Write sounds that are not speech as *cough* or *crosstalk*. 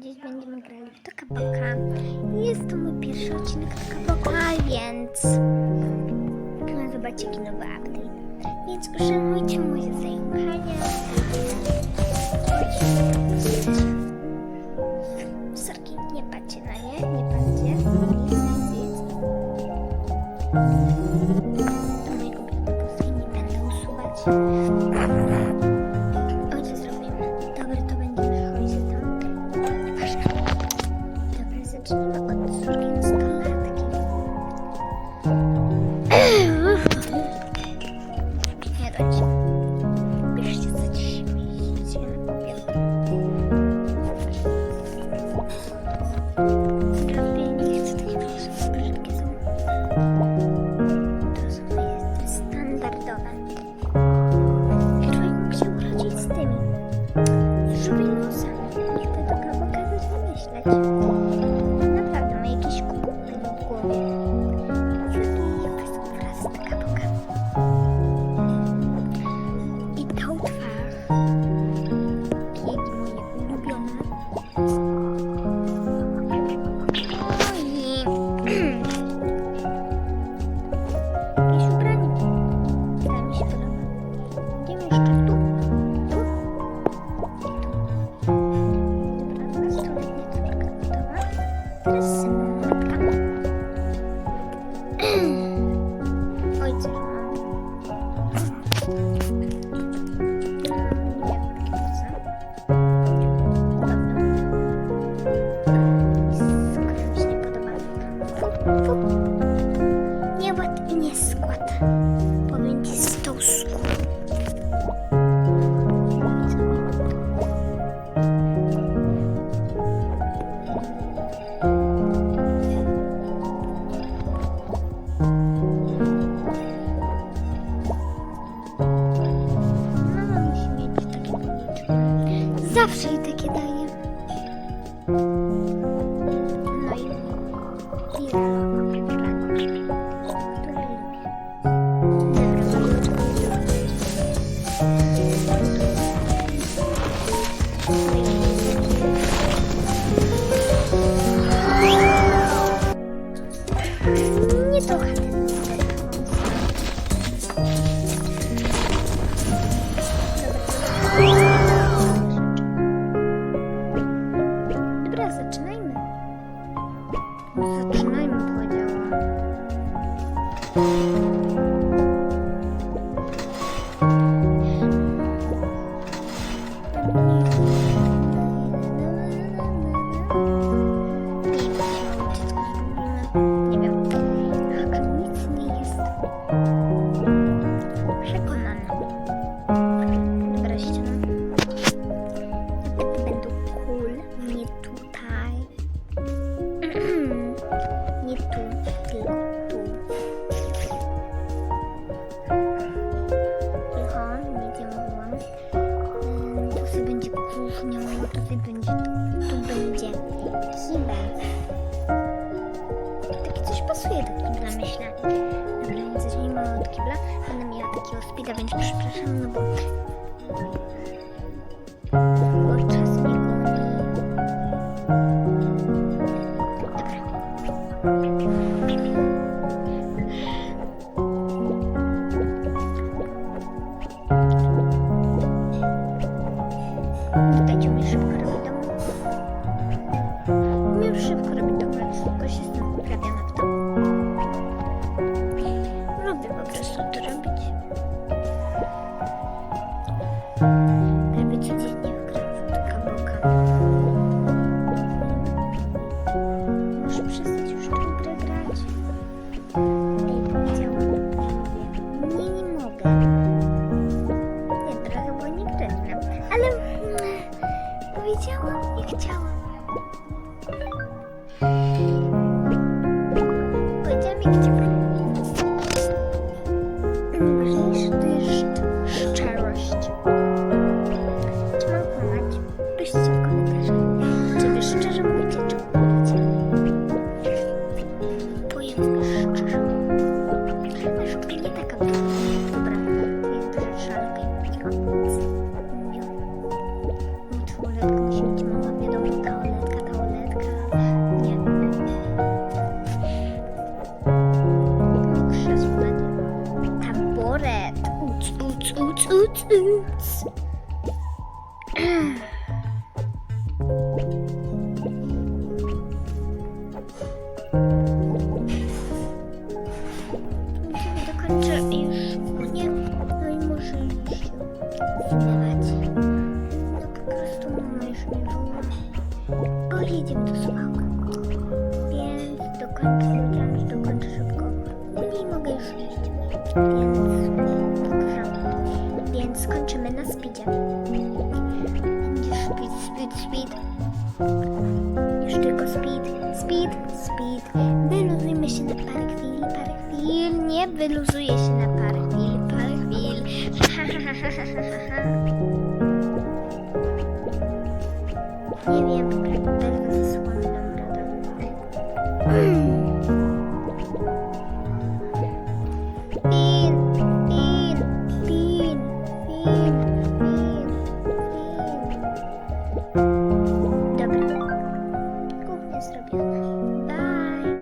dziś będziemy grali w Toka Boka. Jest to mój pierwszy odcinek Toka Boka, więc chyba zobaczcie jaki nowy update. Więc uszanujcie moje zajmowanie. Sorki, nie patrzcie na nie, nie patrzcie. Do mojego biblioteka nie będę usuwać. Thank you. 嗯。завжди кидає. Ну, не трогай. Zaczynajmy. Zaczynajmy, powiedziała. pasuje do kibla, myślę. Dobra, nie zacznijmy od kibla. Będę miała takiego speeda, więc przepraszam, no bo... Thank you. uc, uc, już no i może już się. No po prostu mama już mnie bo jedziemy do suwałka, więc dokończę. speed, speed. Już tylko speed, speed, speed. Wyluzujmy się na parę chwil, parę chwil. Nie wyluzuję się na parę chwil, parę chwil. *laughs* Nie wiem, będę ze sobą dobra.